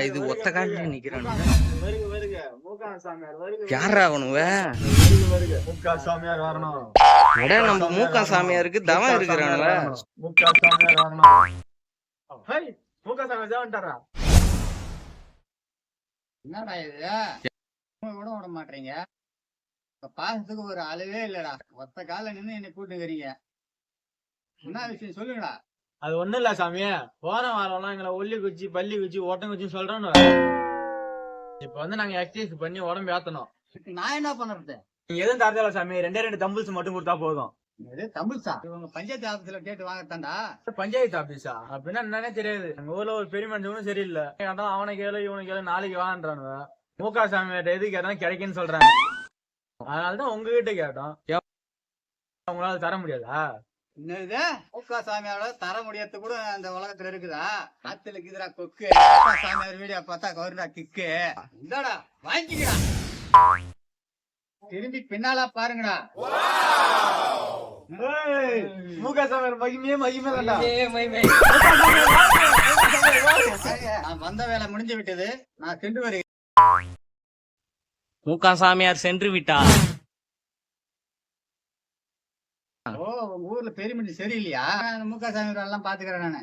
இது ஒத்த காலில் நிக்கிறானு வருக வருக மூக்கா சாமியார் வருக யாரா அவனுவ நம்ம மூக்கா சாமியாருக்கு தவம் வந்துட்டாரா? என்னடா இது? விட விட மாட்டீங்க பாசத்துக்கு ஒரு அளவே இல்லடா. ஒத்த கால நின்னு என்னை கூட்டுக்கிறீங்க என்ன விஷயம்? சொல்லுங்கடா. அது ஒண்ணும் இல்ல சாமி போன வாரம்லாம் எங்களை ஒல்லி குச்சி பள்ளி குச்சி ஓட்டம் குச்சி சொல்றோன்னு இப்ப வந்து நாங்க எக்ஸசைஸ் பண்ணி உடம்பு ஏத்தணும். நான் என்ன பண்றது? எதுவும் தரதில்ல சாமி. ரெண்டே ரெண்டு தம்பிள்ஸ் மட்டும் கொடுத்தா போதும். தமிழ்சா இவங்க பஞ்சாயத்து ஆபீஸ்ல கேட்டு வாங்கத்தாண்டா பஞ்சாயத்து ஆபீஸா? அப்படின்னா என்னன்னே தெரியாது. எங்க ஊர்ல ஒரு பெரிய மனுஷனும் சரியில்லை. கேட்டா அவனை கேளு இவனை கேளு நாளைக்கு வான்றானுவ மூக்கா சாமி எது கேட்டாலும் கிடைக்குன்னு சொல்றாங்க. அதனாலதான் உங்ககிட்ட கேட்டோம். உங்களால தர முடியாதா? என்னது? முக்கா சாமியாரோட தர முடியாது கூட அந்த உலகத்துல இருக்குதா? ஆத்துல இருக்குதுடா கொக்கு. முக்கா சாமியார் வீடியோ பார்த்தா கவர்டா கிக்கு. இந்தாடா வாங்கிக்கடா. திரும்பி பின்னால பாருங்கடா. மூக்கா சாமி மகிமையே மகிமை தான்டா. நான் வந்த வேலை முடிஞ்சு விட்டது. நான் சென்று வருகிறேன். மூக்கா சாமியார் சென்று விட்டா ஓ ஊர்ல பெரிய மனுஷன் சரியில்லையா? முக சாமி எல்லாம் பாத்துக்கிறேன் நானு.